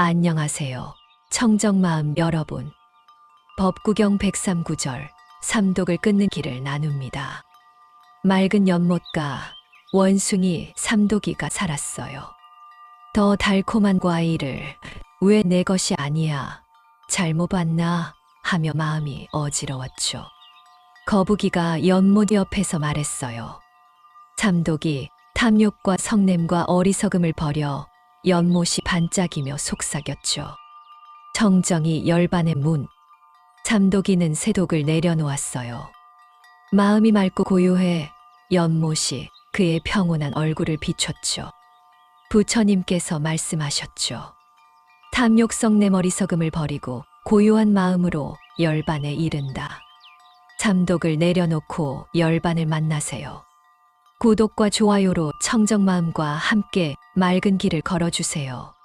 안녕하세요. 청정마음 여러분. 법구경 103구절, 삼독을 끊는 길을 나눕니다. 맑은 연못가, 원숭이, 삼독이가 살았어요. 더 달콤한 과일을 왜 내 것이 아니야? 잘못 봤나? 하며 마음이 어지러웠죠. 거북이가 연못 옆에서 말했어요. 삼독이 탐욕과 성냄과 어리석음을 버려 연못이 반짝이며 속삭였죠. 정정이 열반의 문. 삼독이는 새독을 내려놓았어요. 마음이 맑고 고요해 연못이 그의 평온한 얼굴을 비췄죠. 부처님께서 말씀하셨죠. 탐욕성 내 머리석음을 버리고 고요한 마음으로 열반에 이른다. 삼독을 내려놓고 열반을 만나세요. 구독과 좋아요로 청정 마음과 함께 맑은 길을 걸어주세요.